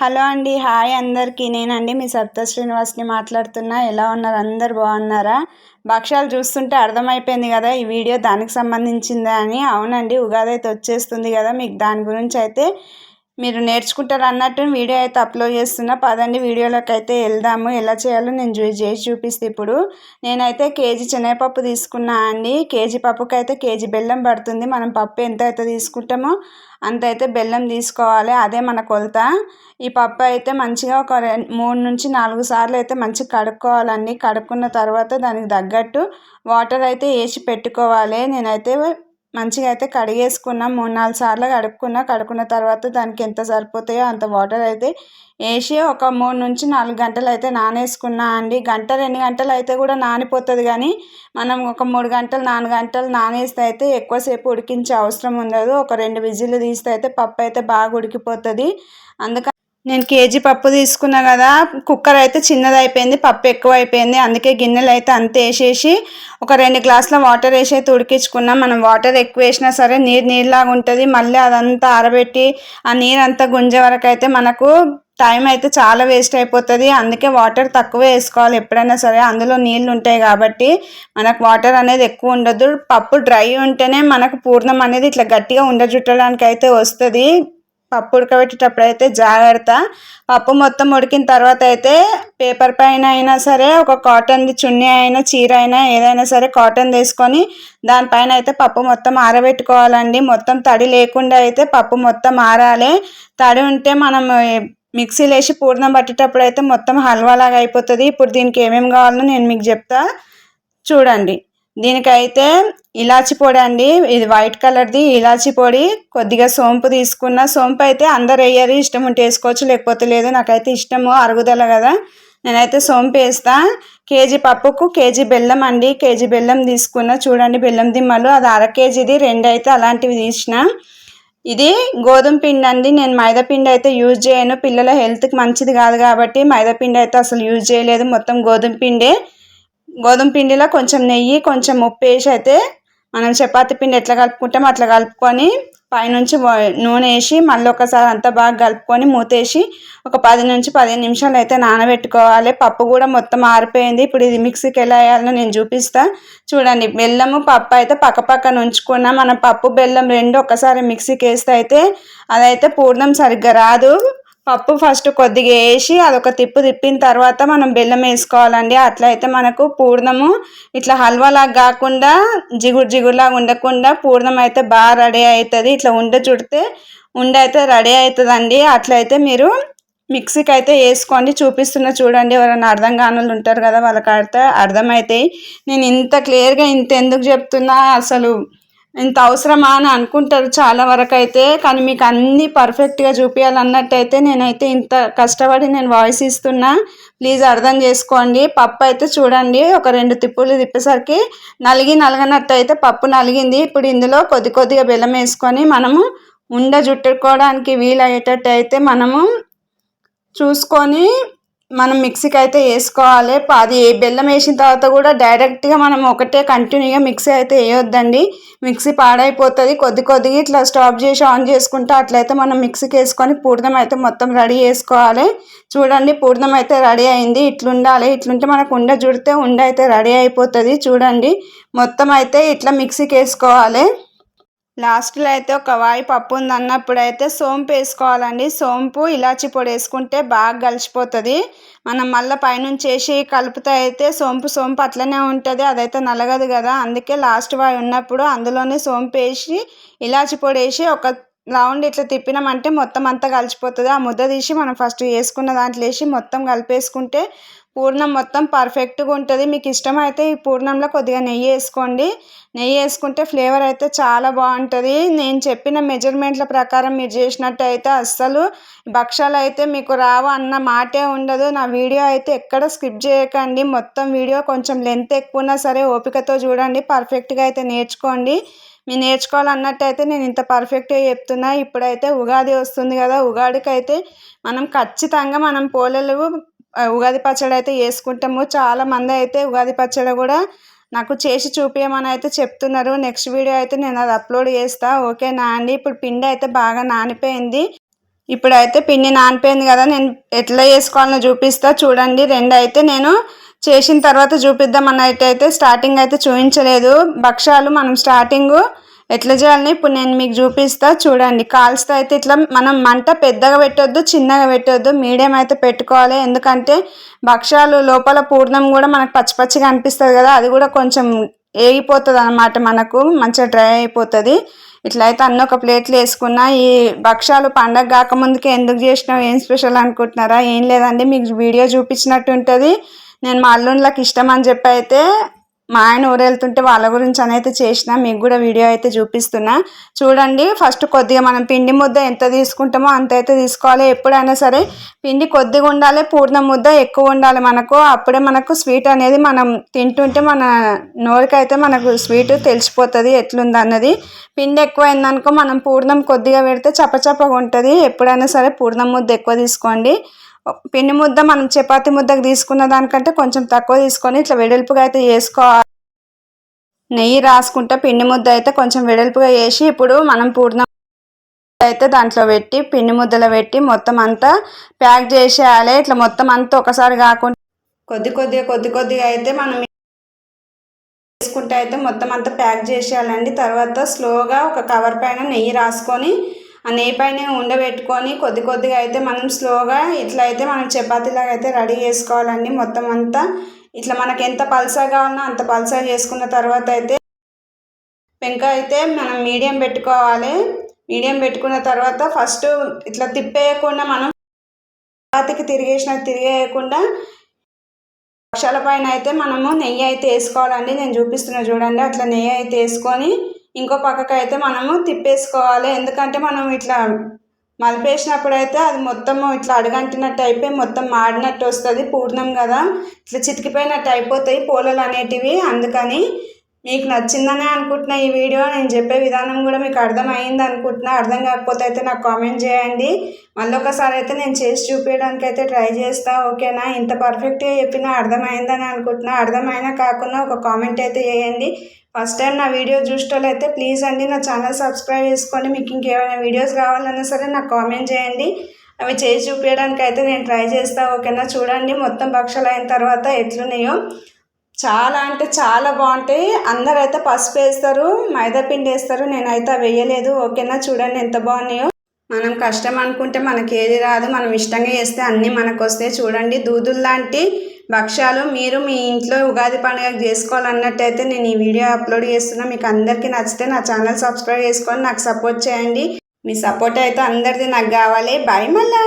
Hello అండి hi అందరికీ. నేనండి మీ సప్త శ్రీనివాస్ని మాట్లాడుతున్నా. ఎలా ఉన్నారు? అందరు బాగున్నారా? భక్ష్యాలు చూస్తుంటే అర్థమైపోయింది కదా ఈ వీడియో దానికి సంబంధించిందే అని. అవునండి ఉగాది అయితే వచ్చేస్తుంది కదా మీకు దాని గురించి అయితే మీరు నేర్చుకుంటారు అన్నట్టు వీడియో అయితే అప్లోడ్ చేస్తున్నా. పదండి వీడియోలోకి అయితే వెళ్దాము. ఎలా చేయాలో నేను చూ చేసి చూపిస్తే ఇప్పుడు. నేనైతే కేజీ శనగపప్పు తీసుకున్నా అండి. కేజీ పప్పుకి అయితే కేజీ బెల్లం పడుతుంది. మనం పప్పు ఎంత అయితే తీసుకుంటామో అంత అయితే బెల్లం తీసుకోవాలి. అదే మన కొలత. ఈ పప్పు అయితే మంచిగా ఒక మూడు నుంచి నాలుగు సార్లు అయితే మంచిగా కడుక్కోవాలండి. కడుక్కున్న తర్వాత దానికి తగ్గట్టు వాటర్ అయితే వేసి పెట్టుకోవాలి. నేనైతే మంచిగా అయితే కడిగేసుకున్నాం మూడు నాలుగు సార్లు కడుక్కున్నా కడుక్కున్న తర్వాత దానికి ఎంత సరిపోతాయో అంత వాటర్ అయితే వేసి ఒక మూడు నుంచి నాలుగు గంటలు అయితే నానేసుకున్నా అండి. గంట రెండు గంటలు అయితే కూడా నానిపోతుంది కానీ మనం ఒక మూడు గంటలు నాలుగు గంటలు నానేస్తే అయితే ఎక్కువసేపు ఉడికించే అవసరం ఉండదు. ఒక రెండు విజిల్లు తీస్తే అయితే పప్పు అయితే బాగా ఉడికిపోతుంది. అందుకని నేను కేజీ పప్పు తీసుకున్నా కదా కుక్కర్ అయితే చిన్నది అయిపోయింది పప్పు ఎక్కువ అయిపోయింది అందుకే గిన్నెలు అయితే అంత వేసేసి ఒక రెండు గ్లాసుల వాటర్ వేసి అయితే ఉడికించుకున్నాం. మనం వాటర్ ఎక్కువ వేసినా సరే నీరు నీరులాగా ఉంటుంది మళ్ళీ అదంతా ఆరబెట్టి ఆ నీరు అంతా గుంజే వరకు అయితే మనకు టైం అయితే చాలా వేస్ట్ అయిపోతుంది. అందుకే వాటర్ తక్కువ వేసుకోవాలి ఎప్పుడైనా సరే అందులో నీళ్ళు ఉంటాయి కాబట్టి మనకు వాటర్ అనేది ఎక్కువ ఉండదు. పప్పు డ్రై ఉంటేనే మనకు పూర్ణం అనేది ఇట్లా గట్టిగా ఉండజుట్టడానికి అయితే వస్తుంది. పప్పు ఉడకబెట్టేటప్పుడు అయితే జాగ్రత్త. పప్పు మొత్తం ఉడికిన తర్వాత అయితే పేపర్ పైన అయినా సరే ఒక కాటన్ది చున్నీ అయినా చీర అయినా ఏదైనా సరే కాటన్ తీసుకొని దానిపైన అయితే పప్పు మొత్తం ఆరబెట్టుకోవాలండి. మొత్తం తడి లేకుండా అయితే పప్పు మొత్తం ఆరాలి. తడి ఉంటే మనం మిక్సీలో వేసి పూర్ణం పట్టేటప్పుడు అయితే మొత్తం హల్వాలాగా అయిపోతుంది. ఇప్పుడు దీనికి ఏమేమి కావాలో నేను మీకు చెప్తా. చూడండి. దీనికైతే ఇలాచి పొడి అండి. ఇది వైట్ కలర్ది. ఇలాచి పొడి కొద్దిగా సోంపు తీసుకున్న సోంపు అయితే అందరు వేయరు. ఇష్టం ఉంటే వేసుకోవచ్చు లేకపోతే లేదు. నాకైతే ఇష్టము అరుగుదల కదా. నేనైతే సోంపు వేస్తా. కేజీ పప్పుకు కేజీ బెల్లం అండి. కేజీ బెల్లం తీసుకున్న చూడండి బెల్లం దిమ్మలు. అది అర కేజీది రెండు అయితే అలాంటివి తీసిన. ఇది గోధుమ పిండి అండి. నేను మైదా పిండి అయితే యూజ్ చేయను. పిల్లల హెల్త్కి మంచిది కాదు కాబట్టి మైదా పిండి అయితే అసలు యూజ్ చేయలేదు. మొత్తం గోధుమ పిండే. గోధుమ పిండిలో కొంచెం నెయ్యి కొంచెం ఉప్పు వేసి అయితే మనం చపాతి పిండి ఎట్లా కలుపుకుంటామో అట్లా కలుపుకొని పైనుంచి నూనె వేసి మళ్ళీ ఒకసారి అంతా బాగా కలుపుకొని మూతేసి ఒక పది నుంచి పదిహేను నిమిషాలు అయితే నానబెట్టుకోవాలి. పప్పు కూడా మొత్తం ఆరిపోయింది. ఇప్పుడు ఇది మిక్సీకి ఎలా వేయాలో నేను చూపిస్తా. చూడండి బెల్లము పప్పు అయితే పక్క పక్కన ఉంచుకున్నా. మనం పప్పు బెల్లం రెండు ఒకసారి మిక్సీకి వేస్తే అయితే అదైతే పూర్ణం సరిగ్గా రాదు. పప్పు ఫస్ట్ కొద్దిగా వేసి అదొక తిప్పు తిప్పిన తర్వాత మనం బెల్లం వేసుకోవాలండి. అట్లయితే మనకు పూర్ణము ఇట్లా హల్వాలాగా కాకుండా జిగురు జిగురులాగా ఉండకుండా పూర్ణం అయితే బాగా రెడీ అవుతుంది. ఇట్లా ఉండ చుడితే ఉండ అయితే రెడీ అవుతుందండి. అట్లయితే మీరు మిక్సీకి అయితే వేసుకోండి. చూపిస్తున్న చూడండి. ఎవరైనా అర్థం కాని ఉంటారు కదా వాళ్ళకి అర్థం అర్థమవుతాయి నేను ఇంత క్లియర్గా ఇంత ఎందుకు చెప్తున్నా? అసలు ఇంత అవసరమా అని అనుకుంటారు చాలా వరకు అయితే కానీ మీకు అన్నీ పర్ఫెక్ట్గా చూపించాలన్నట్టయితే నేనైతే ఇంత కష్టపడి నేను వాయిస్ ఇస్తున్నా. ప్లీజ్ అర్థం చేసుకోండి. పప్పు అయితే చూడండి. ఒక రెండు తిప్పులు తిప్పేసరికి నలిగి నలగనట్టు అయితే పప్పు నలిగింది. ఇప్పుడు ఇందులో కొద్ది కొద్దిగా బెల్లం వేసుకొని మనము ఉండ జుట్టుకోవడానికి వీలయ్యేటట్టు అయితే మనము చూసుకొని మనం మిక్సీకి అయితే వేసుకోవాలి అది బెల్లం వేసిన తర్వాత కూడా డైరెక్ట్గా మనం ఒకటే కంటిన్యూగా మిక్సీ అయితే వేయొద్దండి. మిక్సీ పాడైపోతుంది. కొద్ది కొద్దిగా ఇట్లా స్టాప్ చేసి ఆన్ చేసుకుంటే అట్లయితే మనం మిక్సీకి వేసుకొని పూర్ణం అయితే మొత్తం రెడీ చేసుకోవాలి. చూడండి పూర్ణం అయితే రెడీ అయింది. ఇట్లుండాలి. ఇట్లుంటే మనకు ఉండ చుడితే ఉండ అయితే రెడీ అయిపోతుంది. చూడండి మొత్తం అయితే ఇట్లా మిక్సీకి వేసుకోవాలి. లాస్ట్లో అయితే ఒక వాయి పప్పు ఉంది అన్నప్పుడు అయితే సోంపు వేసుకోవాలండి. సోంపు ఇలాచి పొడి వేసుకుంటే బాగా కలిసిపోతుంది మనం మళ్ళీ పైనుంచి వేసి కలుపుతా అయితే సోంపు సోంపు అట్లనే ఉంటుంది. అదైతే నలగదు కదా. అందుకే లాస్ట్ వాయి ఉన్నప్పుడు అందులోనే సోంపు వేసి ఇలాచి పొడి వేసి ఒక రౌండ్ ఇట్లా తిప్పినామంటే మొత్తం అంతా కలిసిపోతుంది ఆ ముద్ద తీసి మనం ఫస్ట్ వేసుకున్న దాంట్లో వేసి మొత్తం కలిపేసుకుంటే పూర్ణం మొత్తం పర్ఫెక్ట్గా ఉంటుంది. మీకు ఇష్టమైతే ఈ పూర్ణంలో కొద్దిగా నెయ్యి వేసుకోండి. నెయ్యి వేసుకుంటే ఫ్లేవర్ అయితే చాలా బాగుంటుంది. నేను చెప్పిన మెజర్మెంట్ల ప్రకారం మీరు చేసినట్టు అయితే అస్సలు భక్షాలు అయితే మీకు రావు అన్న మాటే ఉండదు. నా వీడియో అయితే ఎక్కడ స్కిప్ చేయకండి. మొత్తం వీడియో కొంచెం లెంత్ ఎక్కువ సరే ఓపికతో చూడండి. పర్ఫెక్ట్గా అయితే నేర్చుకోండి. మీరు నేర్చుకోవాలన్నట్టయితే నేను ఇంత పర్ఫెక్ట్గా చెప్తున్నా. ఇప్పుడైతే ఉగాది వస్తుంది కదా. ఉగాదికి అయితే మనం ఖచ్చితంగా మనం పోలేలు ఉగాది పచ్చడి అయితే వేసుకుంటాము చాలామంది అయితే ఉగాది పచ్చడి కూడా నాకు చేసి చూపించమని అయితే చెప్తున్నారు. నెక్స్ట్ వీడియో అయితే నేను అది అప్లోడ్ చేస్తా. ఓకేనా అండి ఇప్పుడు పిండి అయితే బాగా నానిపోయింది. ఇప్పుడైతే పిండి నానిపోయింది కదా నేను ఎట్లా చేసుకోవాలో చూపిస్తా. చూడండి రెండు అయితే నేను చేసిన తర్వాత చూపిద్దాం అయితే స్టార్టింగ్ అయితే చూపించలేదు. భక్షాలు మనం స్టార్టింగు ఎట్లా చేయాలని ఇప్పుడు నేను మీకు చూపిస్తా చూడండి. కాల్స్తో అయితే ఇట్లా మనం మంట పెద్దగా పెట్టొద్దు చిన్నగా పెట్టొద్దు మీడియం అయితే పెట్టుకోవాలి. ఎందుకంటే భక్ష్యాలు లోపల పూర్ణం కూడా మనకు పచ్చి పచ్చిగా అనిపిస్తుంది కదా అది కూడా కొంచెం వేగిపోతుంది అనమాట మనకు మంచిగా డ్రై అయిపోతుంది. ఇట్లా అయితే అన్న ఒక ప్లేట్లు వేసుకున్నా ఈ భక్షాలు పండగ కాకముందుకే ఎందుకు చేసినావు ఏం స్పెషల్ అనుకుంటున్నారా ఏం లేదండి మీకు వీడియో చూపించినట్టు ఉంటుంది. నేను మా అల్లుండ్లకు ఇష్టం అని చెప్పి అయితే మా ఆయన ఊరెళ్తుంటే వాళ్ళ గురించి అనైతే చేసిన మీకు కూడా వీడియో అయితే చూపిస్తున్నా. చూడండి ఫస్ట్ కొద్దిగా మనం పిండి ముద్ద ఎంత తీసుకుంటామో అంత అయితే తీసుకోవాలి. ఎప్పుడైనా సరే పిండి కొద్దిగా ఉండాలి పూర్ణ ముద్ద ఎక్కువ ఉండాలి మనకు. అప్పుడే మనకు స్వీట్ అనేది మనం తింటుంటే మన నోరికైతే మనకు స్వీట్ తెలిసిపోతుంది ఎట్లుంది అన్నది పిండి ఎక్కువైందనుకో మనం పూర్ణం కొద్దిగా పెడితే చపచపగా ఉంటుంది. ఎప్పుడైనా సరే పూర్ణం ముద్ద ఎక్కువ తీసుకోండి. పిండి ముద్ద మనం చపాతి ముద్దకు తీసుకున్న దానికంటే కొంచెం తక్కువ తీసుకొని ఇట్లా వెడల్పుగా అయితే చేసుకోవాలి. నెయ్యి రాసుకుంటే పిండి ముద్ద అయితే కొంచెం వెడల్పుగా వేసి ఇప్పుడు మనం పూర్ణ అయితే దాంట్లో పెట్టి పిండి ముద్దలో పెట్టి మొత్తం అంతా ప్యాక్ చేసేయాలి. ఇట్లా మొత్తం అంతా ఒకసారి కాకుండా కొద్ది కొద్దిగా కొద్ది కొద్దిగా అయితే మనం వేసుకుంటే అయితే మొత్తం అంతా ప్యాక్ చేసేయాలండి. తర్వాత స్లోగా ఒక కవర్ పైన నెయ్యి రాసుకొని ఆ నెయ్యి పైన ఉండబెట్టుకొని కొద్ది కొద్దిగా అయితే మనం స్లోగా ఇట్లా అయితే మనం చపాతీలాగా అయితే రెడీ చేసుకోవాలండి మొత్తం అంతా. ఇట్లా మనకి ఎంత పల్సా కావాలన్నా అంత పల్సా చేసుకున్న తర్వాత అయితే పెంక అయితే మనం మీడియం పెట్టుకోవాలి. మీడియం పెట్టుకున్న తర్వాత ఫస్ట్ ఇట్లా తిప్పేయకుండా మనం చపాతీకి తిరిగేసిన తిరిగేయకుండా పక్షాల పైన అయితే మనము నెయ్యి అయితే వేసుకోవాలండి. నేను చూపిస్తున్నా చూడండి అట్లా నెయ్యి అయితే వేసుకొని ఇంకో పక్కకు అయితే మనము తిప్పేసుకోవాలి. ఎందుకంటే మనం ఇట్లా మలిపేసినప్పుడు అయితే అది మొత్తము ఇట్లా అడుగంటినట్టు అయిపోయి మొత్తం మాడినట్టు వస్తుంది. పూర్ణం కదా. ఇట్లా చితికిపోయినట్టు అయిపోతాయి పూలలు అనేటివి. అందుకని మీకు నచ్చిందనే అనుకుంటున్నా ఈ వీడియో. నేను చెప్పే విధానం కూడా మీకు అర్థమైంది అనుకుంటున్నా. అర్థం కాకపోతే అయితే నాకు కామెంట్ చేయండి. మళ్ళీ ఒకసారి అయితే నేను చేసి చూపించడానికి అయితే ట్రై చేస్తా ఓకేనా? ఇంత పర్ఫెక్ట్గా చెప్పినా అర్థమైందని అనుకుంటున్నా. అర్థమైనా కాకుండా ఒక కామెంట్ అయితే చేయండి. ఫస్ట్ టైం నా వీడియో చూసేటోళ్ళు అయితే ప్లీజ్ అండి నా ఛానల్ సబ్స్క్రైబ్ చేసుకొని మీకు ఇంకేమైనా వీడియోస్ కావాలన్నా సరే నాకు కామెంట్ చేయండి. అవి చేసి చూపించడానికి అయితే నేను ట్రై చేస్తాను ఓకేనా? చూడండి మొత్తం భక్షలు అయిన తర్వాత ఎట్లున్నాయో. చాలా అంటే చాలా బాగుంటాయి. అందరు అయితే పసుపు వేస్తారు మైదా పిండి వేస్తారు. నేనైతే వేయలేదు. ఓకేనా? చూడండి ఎంత బాగున్నాయో. మనం కష్టం అనుకుంటే మనకి ఏది రాదు. మనం ఇష్టంగా చేస్తే అన్నీ మనకు వస్తాయి. చూడండి దూదులు లాంటి భక్ష్యాలు మీరు మీ ఇంట్లో ఉగాది పండుగ చేసుకోవాలన్నట్టయితే నేను ఈ వీడియో అప్లోడ్ చేస్తున్నా. మీకు అందరికీ నచ్చితే నా ఛానల్ సబ్స్క్రైబ్ చేసుకొని నాకు సపోర్ట్ చేయండి. మీ సపోర్ట్ అయితే అందరిది నాకు కావాలి. బై మళ్ళా!